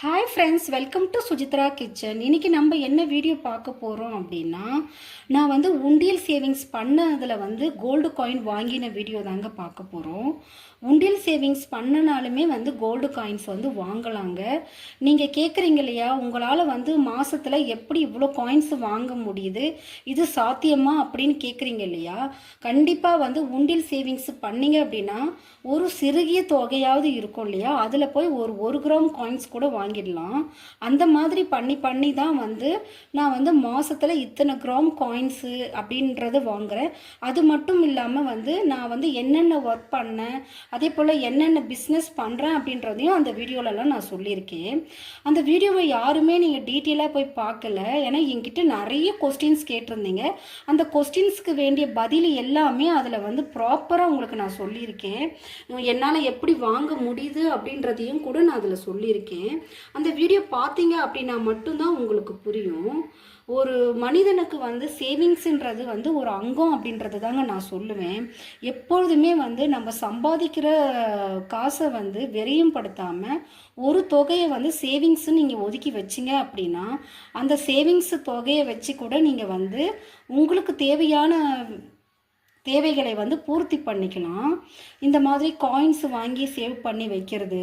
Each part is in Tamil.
Hi friends welcome to Sujithra kitchen இன்னைக்கு நம்ம என்ன வீடியோ பார்க்க போகிறோம் அப்படின்னா நான் வந்து உண்டியல் சேவிங்ஸ் பண்ணதில் வந்து கோல்டு காயின் வாங்கின வீடியோ தாங்க பார்க்க போகிறோம் உண்டியல் சேவிங்ஸ் பண்ணனாலுமே வந்து கோல்டு காயின்ஸ் வந்து வாங்கலாங்க. நீங்கள் கேட்குறீங்க இல்லையா? உங்களால் வந்து மாதத்தில் எப்படி இவ்வளோ காயின்ஸ் வாங்க முடியுது? இது சாத்தியமா அப்படின்னு கேட்குறீங்க இல்லையா? கண்டிப்பாக வந்து உண்டியல் சேவிங்ஸ் பண்ணீங்க அப்படின்னா ஒரு சிறுகிய தொகையாவது இருக்கும் இல்லையா? அதில் போய் ஒரு ஒரு கிராம் காயின்ஸ் கூட வாங்கிடலாம். அந்த மாதிரி பண்ணி பண்ணி தான் வந்து நான் வந்து மாதத்தில் இத்தனை கிராம் காயின்ஸு அப்படின்றது வாங்குறேன். அது மட்டும் இல்லாமல் வந்து நான் வந்து என்னென்ன ஒர்க் பண்ணேன்? அதே போல் என்னென்ன பிஸ்னஸ் பண்ணுறேன் அப்படின்றதையும் அந்த வீடியோலலாம் நான் சொல்லியிருக்கேன். அந்த வீடியோவை யாருமே நீங்கள் டீட்டெயிலாக போய் பார்க்கல. ஏன்னா என்கிட்ட நிறைய கொஸ்டின்ஸ் கேட்டிருந்தீங்க. அந்த கொஸ்டின்ஸ்க்கு வேண்டிய பதில் எல்லாமே அதில் வந்து ப்ராப்பராக உங்களுக்கு நான் சொல்லியிருக்கேன். என்னால் எப்படி வாங்க முடியுது அப்படின்றதையும் கூட நான் அதில் சொல்லியிருக்கேன். அந்த வீடியோ பார்த்தீங்க அப்படின்னா மட்டும்தான் உங்களுக்கு புரியும். ஒரு மனிதனுக்கு வந்து சேவிங்ஸுன்றது வந்து ஒரு அங்கம் அப்படின்றது தாங்க நான் சொல்லுவேன். எப்பொழுதுமே வந்து நம்ம சம்பாதிக்கிற காசை வந்து வெறியும் படுத்தாமல் ஒரு தொகையை வந்து சேவிங்ஸ்னு நீங்கள் ஒதுக்கி வச்சிங்க அப்படின்னா அந்த சேவிங்ஸ் தொகையை வச்சு கூட நீங்கள் வந்து உங்களுக்கு தேவையான தேவைகளை வந்து பூர்த்தி பண்ணிக்கலாம் இந்த மாதிரி காயின்ஸ் வாங்கி சேவ் பண்ணி வைக்கிறது.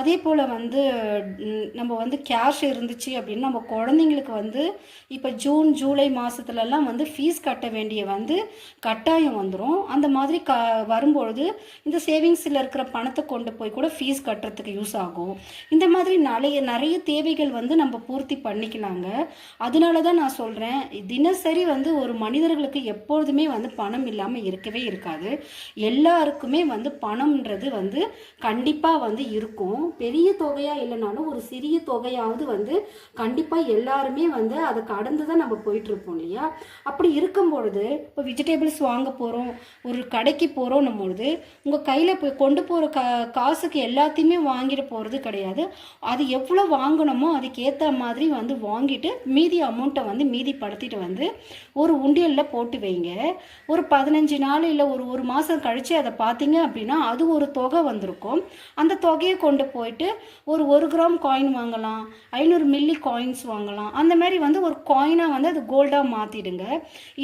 அதே போல் வந்து நம்ம வந்து கேஷ் இருந்துச்சு அப்படின்னா நம்ம குழந்தைங்களுக்கு வந்து இப்போ ஜூன் ஜூலை மாதத்துலலாம் வந்து ஃபீஸ் கட்ட வேண்டிய வந்து கட்டாயம் வந்துடும் அந்த மாதிரி க வரும்பொழுது இந்த சேவிங்ஸில் இருக்கிற பணத்தை கொண்டு போய் கூட ஃபீஸ் கட்டுறதுக்கு யூஸ் ஆகும். இந்த மாதிரி நிறைய நிறைய தேவைகள் வந்து நம்ம பூர்த்தி பண்ணிக்கலாங்க. அதனால தான் நான் சொல்கிறேன் தினசரி வந்து ஒரு மனிதர்களுக்கு எப்பொழுதுமே வந்து பணம் இல்லாமல் இருக்கவே இருக்காது. எல்லாருக்குமே வந்து பணம்ன்றது வந்து கண்டிப்பாக வந்து இருக்கும். பெரிய தொகையாக இல்லைனாலும் ஒரு சிறிய தொகையாவது வந்து கண்டிப்பாக எல்லாருமே வந்து அதை கடந்து தான் நம்ம போயிட்டுருப்போம் இல்லையா? அப்படி இருக்கும் பொழுது இப்போ வெஜிடபிள்ஸ் வாங்க போகிறோம் ஒரு கடைக்கு போகிறோம் பொழுது உங்கள் கையில் போய் கொண்டு போகிற கா காசுக்கு எல்லாத்தையுமே வாங்கிட்டு போகிறது கிடையாது. அது எவ்வளோ வாங்கணுமோ அதுக்கேற்ற மாதிரி வந்து வாங்கிட்டு மீதி அமௌண்ட்டை வந்து மீதி படுத்திட்டு வந்து ஒரு உண்டியலில் போட்டு வைங்க. ஒரு பதினஞ்சு நாள் இல்லை ஒரு ஒரு மாதம் கழித்து அதை பார்த்தீங்க அப்படின்னா அது ஒரு தொகை வந்திருக்கும். அந்த தொகையை கொண்டு போயிட்டு ஒரு ஒரு கிராம் காயின் வாங்கலாம் ஐநூறு மில்லி காயின்ஸ் வாங்கலாம். அந்த மாதிரி வந்து ஒரு காயினாக வந்து அது கோல்டாக மாற்றிடுங்க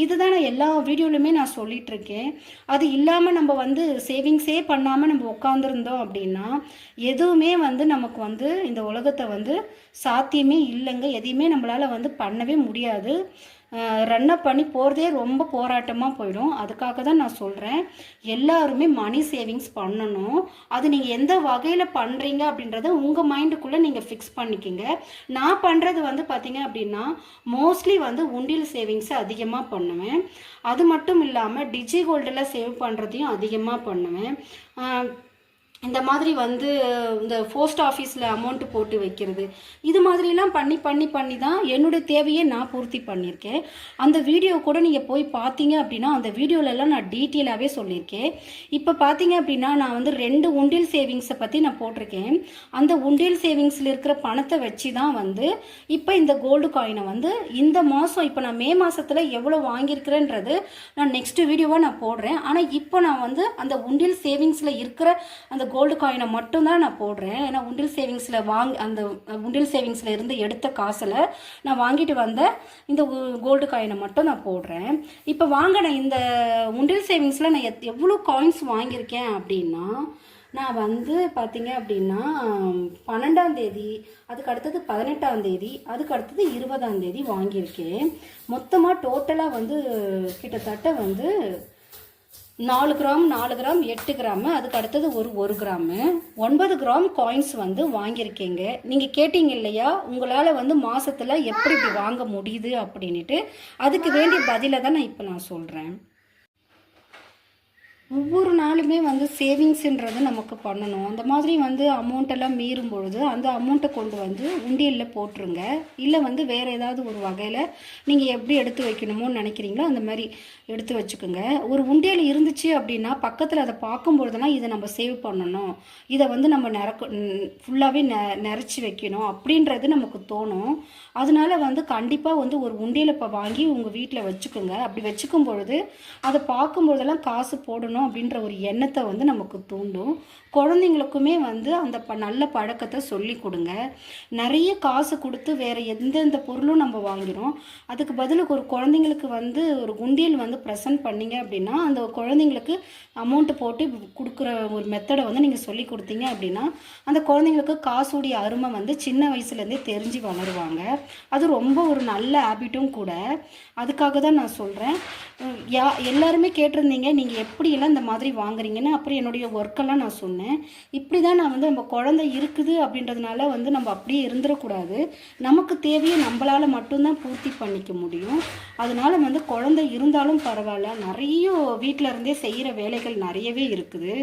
இதுதான் நான் எல்லா வீடியோலையுமே நான் சொல்லிகிட்ருக்கேன் அது இல்லாமல் நம்ம வந்து சேவிங்ஸே பண்ணாமல் நம்ம உட்காந்துருந்தோம் அப்படின்னா எதுவுமே வந்து நமக்கு வந்து இந்த உலகத்தை வந்து சாத்தியமே இல்லைங்க. எதையுமே நம்மளால் வந்து பண்ணவே முடியாது. ரன்னப் பண்ணி போகிறதே ரொம்ப போராட்டமாக போயிடும். அதுக்காக தான் நான் சொல்கிறேன் எல்லாருமே மணி சேவிங்ஸ் பண்ணணும். அது நீங்கள் எந்த வகையில் பண்ணுறீங்க அப்படின்றத உங்கள் மைண்டுக்குள்ளே நீங்கள் ஃபிக்ஸ் பண்ணிக்கிங்க. நான் பண்ணுறது வந்து பார்த்தீங்க அப்படின்னா மோஸ்ட்லி வந்து உண்டியல் சேவிங்ஸை அதிகமாக பண்ணுவேன். அது மட்டும் இல்லாமல் டிஜி கோல்டில் சேவ் பண்ணுறதையும் அதிகமாக பண்ணுவேன். இந்த மாதிரி வந்து இந்த போஸ்ட் ஆஃபீஸில் அமௌண்ட்டு போட்டு வைக்கிறது. இது மாதிரிலாம் பண்ணி பண்ணி பண்ணி தான் என்னுடைய தேவையை நான் பூர்த்தி பண்ணியிருக்கேன். அந்த வீடியோ கூட நீங்கள் போய் பார்த்தீங்க அப்படின்னா அந்த வீடியோலலாம் நான் டீட்டெயிலாகவே சொல்லியிருக்கேன். இப்போ பார்த்தீங்க அப்படின்னா நான் வந்து ரெண்டு உண்டியல் சேவிங்ஸை பற்றி நான் போட்டிருக்கேன். அந்த உண்டியல் சேவிங்ஸில் இருக்கிற பணத்தை வச்சு தான் வந்து இப்போ இந்த கோல்டு காயினை வந்து இந்த மாதம் இப்போ நான் மே மாதத்தில் எவ்வளோ வாங்கியிருக்கிறேன்றது நான் நெக்ஸ்ட் வீடியோவாக நான் போடுறேன். ஆனால் இப்போ நான் வந்து அந்த உண்டியல் சேவிங்ஸில் இருக்கிற அந்த கோல்டு காயினை மட்டும்தான் நான் போடுறேன். ஏன்னா உண்டில் சேவிங்ஸில் வாங்கி அந்த உண்டில் சேவிங்ஸில் இருந்து எடுத்த காசில் நான் வாங்கிட்டு வந்த இந்த கோல்டு காயினை மட்டும் நான் போடுறேன். இப்போ வாங்கின இந்த உண்டில் சேவிங்ஸில் நான் எத் எவ்வளோ காயின்ஸ் வாங்கியிருக்கேன் அப்படின்னா நான் வந்து பார்த்தீங்க அப்படின்னா பன்னெண்டாம் தேதி அதுக்கு அடுத்தது பதினெட்டாம் தேதி அதுக்கு அடுத்தது இருபதாம் தேதி வாங்கியிருக்கேன். மொத்தமாக டோட்டலாக வந்து கிட்டத்தட்ட வந்து நாலு கிராம் நாலு கிராம் எட்டு கிராமு அதுக்கு அடுத்தது ஒரு ஒரு கிராமு. ஒன்பது கிராம் காயின்ஸ் வந்து வாங்கியிருக்கீங்க. நீங்கள் கேட்டீங்க இல்லையா? உங்களால் வந்து மாதத்தில் எப்படி இப்படி வாங்க முடியுது அப்படின்ட்டு அதுக்கு வேண்டிய பதிலை தான் நான் இப்போ நான் சொல்கிறேன் ஒவ்வொரு நாளுமே வந்து சேவிங்ஸுன்றது நமக்கு பண்ணணும். அந்த மாதிரி வந்து அமௌண்ட்டெல்லாம் மீறும் பொழுது அந்த அமௌண்ட்டை கொண்டு வந்து உண்டியலில் போட்டுருங்க. இல்லை வந்து வேறு ஏதாவது ஒரு வகையில் நீங்கள் எப்படி எடுத்து வைக்கணுமோன்னு நினைக்கிறீங்களோ அந்த மாதிரி எடுத்து வச்சுக்கோங்க. ஒரு உண்டியல் இருந்துச்சு அப்படின்னா பக்கத்தில் அதை பார்க்கும் இதை நம்ம சேவ் பண்ணணும். இதை வந்து நம்ம நிறக்க ஃபுல்லாகவே நெ நிறச்சி வைக்கணும் அப்படின்றது நமக்கு தோணும். அதனால வந்து கண்டிப்பாக வந்து ஒரு உண்டியலை இப்போ வாங்கி உங்கள் வீட்டில் வச்சுக்கோங்க. அப்படி வச்சுக்கும் பொழுது அதை பார்க்கும் பொழுதெல்லாம் காசு போடணும் அப்படின்ற ஒரு எண்ணத்தை வந்து நமக்கு தூண்டும். குழந்தைங்களுக்குமே வந்து அந்த ப நல்ல பழக்கத்தை சொல்லி கொடுங்க. நிறைய காசு கொடுத்து வேறு எந்தெந்த பொருளும் நம்ம வாங்கிறோம். அதுக்கு பதிலுக்கு ஒரு குழந்தைங்களுக்கு வந்து ஒரு குண்டியல் வந்து ப்ரெசன்ட் பண்ணிங்க அப்படின்னா அந்த குழந்தைங்களுக்கு அமௌண்ட்டு போட்டு கொடுக்குற ஒரு மெத்தடை வந்து நீங்கள் சொல்லி கொடுத்தீங்க அப்படின்னா அந்த குழந்தைங்களுக்கு காசுடைய அருமை வந்து சின்ன வயசுலேருந்தே தெரிஞ்சு வளருவாங்க. அது ரொம்ப ஒரு நல்ல ஹேபிட்டும் கூட. அதுக்காக தான் நான் சொல்கிறேன் யா எல்லாருமே கேட்டிருந்தீங்க நீங்கள் எப்படியெல்லாம் இந்த மாதிரி வாங்குறீங்கன்னு அப்புறம் என்னுடைய ஒர்க்கெல்லாம் நான் சொன்னேன். இப்படி தான் நான் வந்து நம்ம குழந்தை இருக்குது அப்படின்றதுனால வந்து நம்ம அப்படியே இருந்துடக்கூடாது நமக்கு தேவையை நம்மளால் மட்டும்தான் பூர்த்தி பண்ணிக்க முடியும். அதனால் வந்து குழந்தை இருந்தாலும் பரவாயில்ல. நிறைய வீட்டில் இருந்தே செய்கிற வேலைகள் நிறையவே இருக்குது.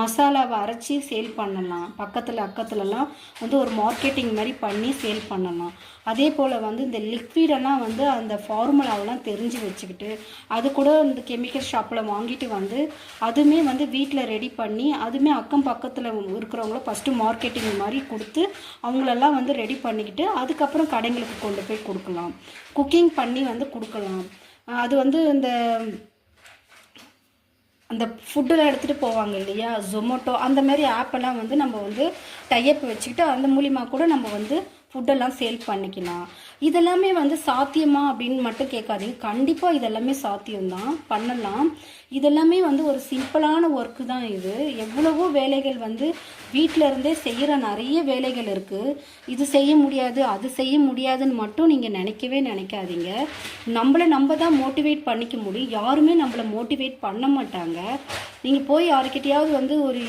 மசாலாவை அரைச்சி சேல் பண்ணலாம். பக்கத்தில் அக்கத்துலலாம் வந்து ஒரு மார்க்கெட்டிங் மாதிரி பண்ணி சேல் பண்ணலாம். அதே போல் வந்து இந்த லிக்விடெல்லாம் வந்து அந்த ஃபார்முலாவெல்லாம் தெரிஞ்சு வச்சுக்கிட்டு அது கூட இந்த கெமிக்கல் ஷாப்பில் வாங்கிட்டு வந்து அதுவுமே வந்து வீட்டில் ரெடி பண்ணி அதுவுமே அக்கம் பக்கத்தில் இருக்கிறவங்கள ஃபஸ்ட்டு மார்க்கெட்டிங் மாதிரி கொடுத்து அவங்களெல்லாம் வந்து ரெடி பண்ணிக்கிட்டு அதுக்கப்புறம் கடைங்களுக்கு கொண்டு போய் கொடுக்கலாம். குக்கிங் பண்ணி வந்து கொடுக்கலாம். அது வந்து இந்த அந்த ஃபுட்டெல்லாம் எடுத்துகிட்டு போவாங்க இல்லையா? ஜொமேட்டோ அந்த மாதிரி ஆப்பெல்லாம் வந்து நம்ம வந்து டைப் வச்சுக்கிட்டு அந்த மூலிமா கூட நம்ம வந்து ஃபுட்டெல்லாம் சேல் பண்ணிக்கலாம். இதெல்லாமே வந்து சாத்தியமா அப்படின்னு மட்டும் கேட்காதீங்க. கண்டிப்பாக இதெல்லாமே சாத்தியம்தான். பண்ணலாம். இதெல்லாமே வந்து ஒரு சிம்பிளான ஒர்க்கு தான் இது. எவ்வளவோ வேலைகள் வந்து வீட்டில் இருந்தே செய்கிற நிறைய வேலைகள் இருக்குது இது செய்ய முடியாது அது செய்ய முடியாதுன்னு மட்டும் நீங்கள் நினைக்கவே நினைக்காதீங்க. நம்மளை நம்ம தான் மோட்டிவேட் பண்ணிக்க முடியும். யாருமே நம்மளை மோட்டிவேட் பண்ண மாட்டாங்க. நீங்கள் போய் யாருக்கிட்டையாவது வந்து ஒரு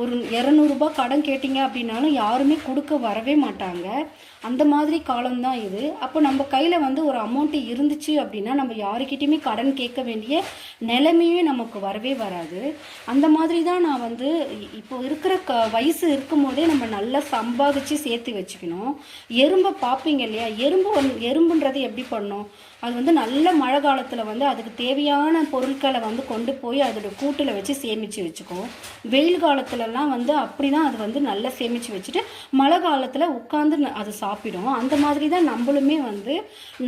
ஒரு இரநூறுபா கடன் கேட்டிங்க அப்படின்னாலும் யாருமே கொடுக்க வரவே மாட்டாங்க. அந்த மாதிரி காலம்தான் இது. அப்போ நம்ம கையில் வந்து ஒரு அமௌண்ட்டு இருந்துச்சு அப்படின்னா நம்ம யாருக்கிட்டையுமே கடன் கேட்க வேண்டிய நிலைமையே நமக்கு வரவே வராது. அந்த மாதிரி தான் நான் வந்து இப்போ இருக்கிற க வயசு இருக்கும் போதே நம்ம நல்லா சம்பாதிச்சு சேர்த்து வச்சுக்கணும். எறும்பை பார்ப்பீங்க இல்லையா? எறும்பு வந்து எறும்புன்றது எப்படி பண்ணும் அது வந்து நல்ல மழை காலத்தில் வந்து அதுக்கு தேவையான பொருட்களை வந்து கொண்டு போய் அதோட கூட்டில் வச்சு சேமித்து வச்சுக்கும் வெயில் காலத்தில் காலத்துலலாம் வந்து அப்படி தான் அது வந்து நல்லா சேமித்து வச்சுட்டு மழை காலத்தில் உட்காந்து ந- அது சாப்பிடும் அந்த மாதிரி தான் நம்மளுமே வந்து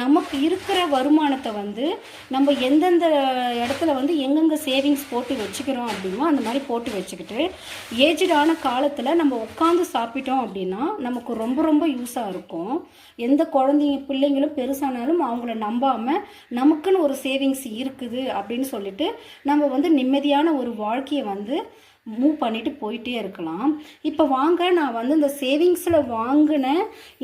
நமக்கு இருக்கிற வருமானத்தை வந்து நம்ம எந்தெந்த இடத்துல வந்து எங்கெங்கே சேவிங்ஸ் போட்டு வச்சுக்கிறோம் அப்படிமோ அந்த மாதிரி போட்டு வச்சுக்கிட்டு ஏஜ்டான காலத்தில் நம்ம உட்காந்து சாப்பிட்டோம் அப்படின்னா நமக்கு ரொம்ப ரொம்ப யூஸாக இருக்கும். எந்த குழந்தைங்க பிள்ளைங்களும் பெருசானாலும் அவங்கள நம்பாமல் நமக்குன்னு ஒரு சேவிங்ஸ் இருக்குது அப்படின்னு சொல்லிட்டு நம்ம வந்து நிம்மதியான ஒரு வாழ்க்கையை வந்து மூவ் பண்ணிட்டு போயிட்டே இருக்கலாம். இப்போ வாங்க நான் வந்து இந்த சேவிங்ஸில் வாங்கின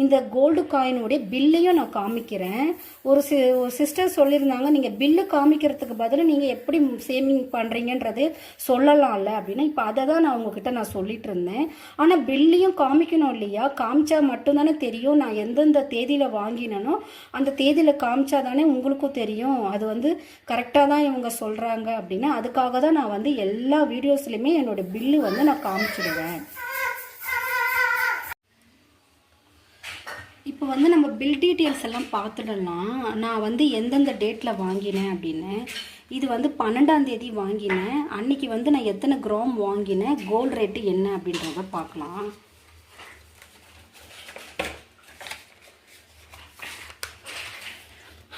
இந்த கோல்டு காயினுடைய பில்லையும் நான் காமிக்கிறேன். ஒரு சி ஒரு சிஸ்டர் சொல்லியிருந்தாங்க நீங்கள் பில்லு காமிக்கிறதுக்கு பதில் நீங்கள் எப்படி சேவிங் பண்ணுறீங்கன்றது சொல்லலாம்ல அப்படின்னா. இப்போ அதை தான் நான் உங்ககிட்ட நான் சொல்லிட்டு இருந்தேன். ஆனால் பில்லையும் காமிக்கணும் இல்லையா? காமிச்சா மட்டும்தானே தெரியும் நான் எந்தெந்த தேதியில் வாங்கினனோ அந்த தேதியில் காமிச்சா தானே உங்களுக்கும் தெரியும். அது வந்து கரெக்டாக தான் இவங்க சொல்கிறாங்க அப்படின்னா. அதுக்காக தான் நான் வந்து எல்லா வீடியோஸ்லையுமே என்னோட பில்லு வந்து நான் காமிச்சிடுவேன். இப்போ வந்து நம்ம பில் டீட்டெயில்ஸ் எல்லாம் பார்த்துடலாம். நான் வந்து எந்தெந்த டேட்டில் வாங்கினேன் அப்படின்னு. இது வந்து பன்னெண்டாம் தேதி வாங்கினேன். அன்னைக்கு வந்து நான் எத்தனை கிராம் வாங்கினேன்? கோல்டு ரேட்டு என்ன அப்படின்றத பார்க்கலாம்.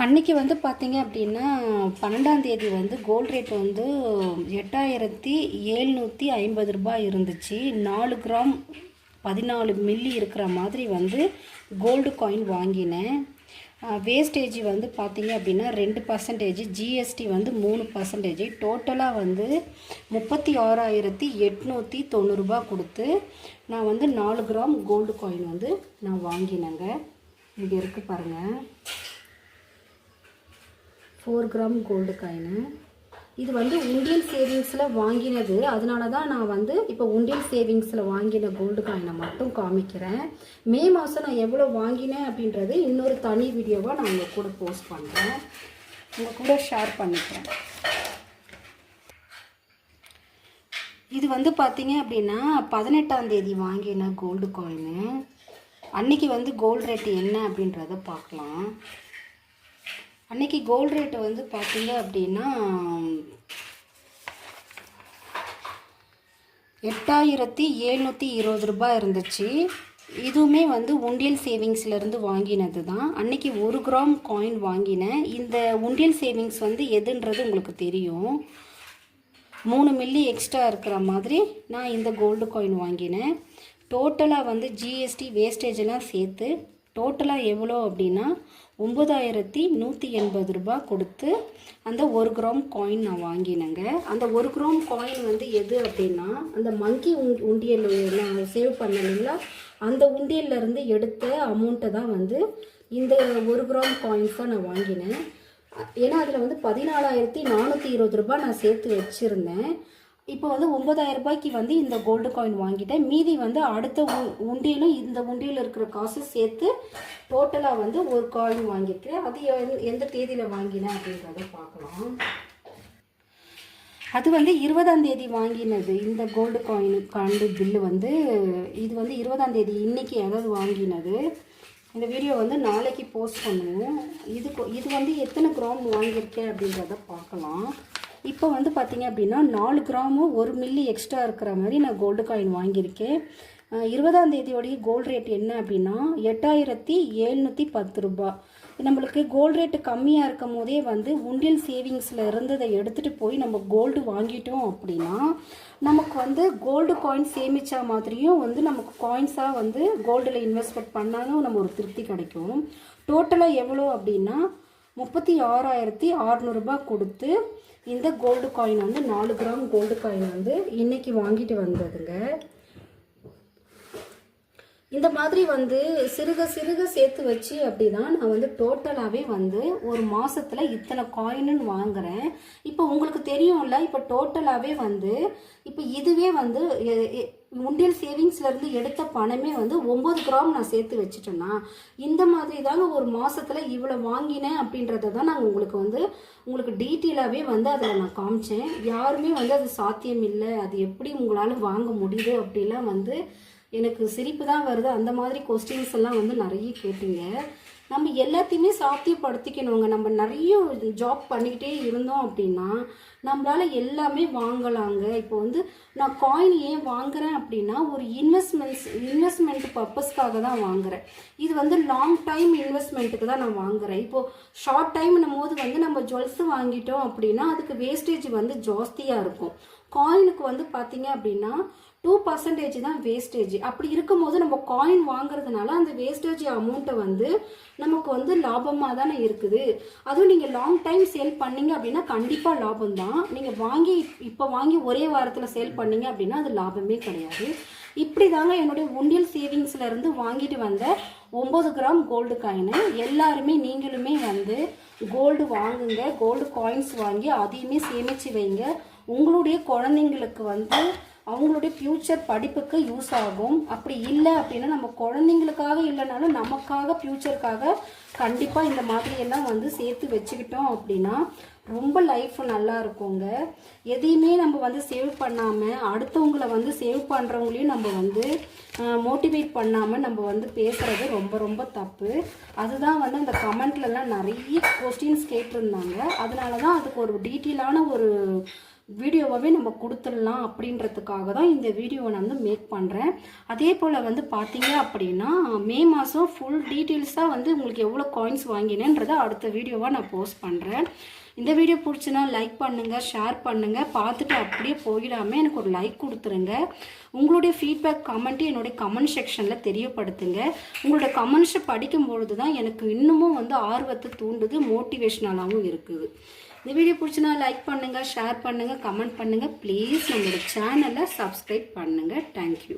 அன்றைக்கி வந்து பார்த்தீங்க அப்படின்னா பன்னெண்டாம் தேதி வந்து கோல்ட் ரேட் வந்து எட்டாயிரத்தி ஏழ்நூற்றி ஐம்பது ரூபாய் இருந்துச்சு. நாலு கிராம் பதினாலு மில்லி இருக்கிற மாதிரி வந்து கோல்டு காயின் வாங்கினேன். வேஸ்டேஜ் வந்து பார்த்தீங்க அப்படின்னா ரெண்டு பர்சன்டேஜ் ஜிஎஸ்டி வந்து மூணு பர்சன்டேஜ் டோட்டலாக வந்து முப்பத்தி ஆறாயிரத்தி எட்நூற்றி தொண்ணூறுரூபா கொடுத்து நான் வந்து நாலு கிராம் கோல்டு காயின் வந்து நான் வாங்கினேங்க. இங்கே இருக்குது பாருங்கள் ஃபோர் கிராம் கோல்டு காயினு இது வந்து உண்டியல் சேவிங்ஸில் வாங்கினது. அதனால தான் நான் வந்து இப்போ உண்டியல் சேவிங்ஸில் வாங்கின கோல்டு காயினை மட்டும் காமிக்கிறேன். மே மாதம் நான் எவ்வளோ வாங்கினேன் அப்படின்றது இன்னொரு தனி வீடியோவாக நான் உங்கள் கூட போஸ்ட் பண்ணுறேன் உங்கள் கூட ஷேர் பண்ணிக்கிறேன். இது வந்து பார்த்தீங்க அப்படின்னா பதினெட்டாம் தேதி வாங்கின கோல்டு காயினு அன்னைக்கு வந்து கோல்டு ரேட்டு என்ன அப்படின்றத பார்க்கலாம். அன்னைக்கு கோல்டு ரேட்டு வந்து பார்த்தீங்க அப்படின்னா எட்டாயிரத்தி எழுநூற்றி இருபது ரூபாய் இருந்துச்சு. இதுவுமே வந்து உண்டியல் சேவிங்ஸ்லேருந்து வாங்கினது தான் அன்னைக்கு ஒரு கிராம் காயின் வாங்கினேன். இந்த உண்டியல் சேவிங்ஸ் வந்து எதுன்றது உங்களுக்கு தெரியும். மூணு மில்லி எக்ஸ்ட்ரா இருக்கிற மாதிரி நான் இந்த கோல்டு காயின் வாங்கினேன். டோட்டலாக வந்து ஜிஎஸ்டி வேஸ்டேஜ் எல்லாம் சேர்த்து டோட்டலாக எவ்வளோ அப்படின்னா ஒம்பதாயிரத்தி நூற்றி எண்பது ரூபாய் கொடுத்து அந்த ஒரு கிராம் காயின் நான் வாங்கினேங்க. அந்த ஒரு கிராம் காயின் வந்து எது அப்படின்னா அந்த மங்கி உண் உண்டியல் நான் சேவ் பண்ணலைங்களா அந்த உண்டியல்ல இருந்து எடுத்த அமௌண்ட்டை தான் வந்து இந்த ஒரு கிராம் காயின்ஸாக நான் வாங்கினேன். ஏன்னா அதில் வந்து பதினாலாயிரத்தி நானூற்றி இருபது ரூபாய் நான் சேர்த்து வச்சுருந்தேன். இப்போ வந்து ஒன்பதாயிரம் ரூபாய்க்கு வந்து இந்த கோல்டு காயின் வாங்கிட்டேன். மீதி வந்து அடுத்த உ- இந்த உண்டியில் இருக்கிற காசு சேர்த்து டோட்டலாக வந்து ஒரு காயின் வாங்கியிருக்கேன் அது எந்த- எந்த தேதியில் வாங்கினேன் அப்படின்றத பார்க்கலாம். அது வந்து இருபதாம் தேதி வாங்கினது. இந்த கோல்டு காயினுக்காண்டு பில்லு வந்து இது வந்து இருபதாம் தேதி இன்னைக்கு அதாவது வாங்கினது. இந்த வீடியோ வந்து நாளைக்கு போஸ்ட் பண்ணுவோம். இது இது வந்து எத்தனை கிராம் வாங்கியிருக்கேன் அப்படின்றத பார்க்கலாம். இப்போ வந்து பார்த்தீங்க அப்படின்னா நாலு கிராமும் ஒரு மில்லி எக்ஸ்ட்ரா இருக்கிற மாதிரி நான் கோல்டு காயின் வாங்கியிருக்கேன். இருபதாம் தேதியோடைய கோல்டு ரேட் என்ன அப்படின்னா எட்டாயிரத்தி எழுநூற்றி பத்து ரூபாய். நம்மளுக்கு கோல்டு ரேட்டு கம்மியாக இருக்கும் போதே வந்து உண்டியல் சேவிங்ஸில் இருந்ததை எடுத்துகிட்டு போய் நம்ம கோல்டு வாங்கிட்டோம் அப்படின்னா நமக்கு வந்து கோல்டு காயின் சேமித்தா மாதிரியும் வந்து நமக்கு காயின்ஸாக வந்து கோல்டில் இன்வெஸ்ட்மெண்ட் பண்ணாலும் நம்ம ஒரு திருப்தி கிடைக்கும். டோட்டலாக எவ்வளோ அப்படின்னா முப்பத்தி ஆறாயிரத்தி அறநூறுபா கொடுத்து இந்த கோல்டு காயின் வந்து நாலு கிராம் கோல்டு காயின் வந்து இன்றைக்கி வாங்கிட்டு வந்ததுங்க. இந்த மாதிரி வந்து சிறுக சிறுக சேர்த்து வச்சு அப்படின்னா நான் வந்து டோட்டலாகவே வந்து ஒரு மாதத்தில் இத்தனை காயின்னு வாங்குகிறேன் இப்போ உங்களுக்கு தெரியும்ல இப்போ டோட்டலாகவே வந்து இப்போ இதுவே வந்து உண்டியல் சேவிங்ஸ்லேருந்து எடுத்த பணமே வந்து ஒம்பது கிராம் நான் சேர்த்து வச்சுட்டேன்னா இந்த மாதிரி தாங்க ஒரு மாதத்தில் இவ்வளோ வாங்கினேன் அப்படின்றத தான் நாங்கள் உங்களுக்கு வந்து உங்களுக்கு டீட்டெயிலாகவே வந்து அதில் நான் காமிச்சேன். யாருமே வந்து அது சாத்தியம் இல்லை. அது எப்படி உங்களால் வாங்க முடியுது அப்படிலாம் வந்து எனக்கு சிரிப்பு தான் வருது. அந்த மாதிரி கொஸ்டின்ஸ் எல்லாம் வந்து நிறைய கேட்டீங்க. நம்ம எல்லாத்தையுமே சாத்தியப்படுத்திக்கணுங்க. நம்ம நிறைய ஜாப் பண்ணிக்கிட்டே இருந்தோம் அப்படின்னா நம்மளால எல்லாமே வாங்கலாங்க. இப்போ வந்து நான் காயின் ஏன் வாங்குறேன் அப்படின்னா ஒரு இன்வெஸ்ட்மெண்ட்ஸ் இன்வெஸ்ட்மெண்ட் பர்பஸ்க்காக தான் வாங்குறேன். இது வந்து லாங் டைம் இன்வெஸ்ட்மெண்ட்டுக்கு தான் நான் வாங்குறேன். இப்போது ஷார்ட் டைம்னும் போது வந்து நம்ம ஜுவல்ஸ் வாங்கிட்டோம் அப்படின்னா அதுக்கு வேஸ்டேஜ் வந்து ஜாஸ்தியாக இருக்கும். காயினுக்கு வந்து பார்த்தீங்க அப்படின்னா டூ பர்சன்டேஜ் தான் வேஸ்டேஜ் அப்படி இருக்கும்போது நம்ம காயின் வாங்குறதுனால அந்த வேஸ்டேஜ் அமௌண்ட்டை வந்து நமக்கு வந்து லாபமாக தானே இருக்குது. அதுவும் நீங்கள் லாங் டைம் சேல் பண்ணீங்க அப்படின்னா கண்டிப்பாக லாபம் தான். நீங்கள் வாங்கி இப்போ வாங்கி ஒரே வாரத்தில் சேல் பண்ணீங்க அப்படின்னா அது லாபமே கிடையாது. இப்படி தாங்க என்னுடைய உண்டியல் சேவிங்ஸ்லேருந்து வாங்கிட்டு வந்த ஒம்பது கிராம் கோல்டு காயினு எல்லாருமே நீங்களுமே வந்து கோல்டு வாங்குங்க கோல்டு காயின்ஸ் வாங்கி அதையுமே சேமித்து வைங்க. உங்களுடைய குழந்தைங்களுக்கு வந்து அவங்களுடைய ஃப்யூச்சர் படிப்புக்கு யூஸ் ஆகும். அப்படி இல்லை அப்படின்னா நம்ம குழந்தைங்களுக்காக இல்லைனாலும் நமக்காக ஃப்யூச்சருக்காக கண்டிப்பாக இந்த மாதிரி எல்லாம் வந்து சேர்த்து வச்சுக்கிட்டோம் அப்படின்னா ரொம்ப லைஃப் நல்லா இருக்குங்க. எதையுமே நம்ம வந்து சேவ் பண்ணாமல் அடுத்தவங்கள வந்து சேவ் பண்ணுறவங்களையும் நம்ம வந்து மோட்டிவேட் பண்ணாமல் நம்ம வந்து பேசுகிறது ரொம்ப ரொம்ப தப்பு. அதுதான் வந்து அந்த கமெண்ட்லலாம் நிறைய கொஸ்டின்ஸ் கேட்டிருந்தாங்க. அதனால தான் அதுக்கு ஒரு டீட்டெயிலான ஒரு வீடியோவாகவே நம்ம கொடுத்துடலாம் அப்படின்றதுக்காக தான் இந்த வீடியோவை நான் வந்து மேக் பண்ணுறேன் அதே போல் வந்து பார்த்தீங்க அப்படின்னா மே மாதம் ஃபுல் டீட்டெயில்ஸாக வந்து உங்களுக்கு எவ்வளோ காயின்ஸ் வாங்கினேன்றதை அடுத்த வீடியோவாக நான் போஸ்ட் பண்ணுறேன் இந்த வீடியோ பிடிச்சுன்னா லைக் பண்ணுங்கள் ஷேர் பண்ணுங்கள் பார்த்துட்டு அப்படியே போயிடாமல் எனக்கு ஒரு லைக் கொடுத்துருங்க. உங்களுடைய ஃபீட்பேக் கமெண்ட்டு என்னுடைய கமெண்ட் செக்ஷனில் தெரியப்படுத்துங்க. உங்களோட கமெண்ட்ஸை படிக்கும் பொழுது தான் எனக்கு இன்னமும் வந்து ஆர்வத்தை தூண்டுது மோட்டிவேஷ்னலாகவும் இருக்குது. இந்த வீடியோ பிடிச்சுன்னா லைக் பண்ணுங்கள் ஷேர் பண்ணுங்கள் கமெண்ட் பண்ணுங்கள் ப்ளீஸ் நம்மளோட சேனலை சப்ஸ்கிரைப் பண்ணுங்கள் தேங்க்யூ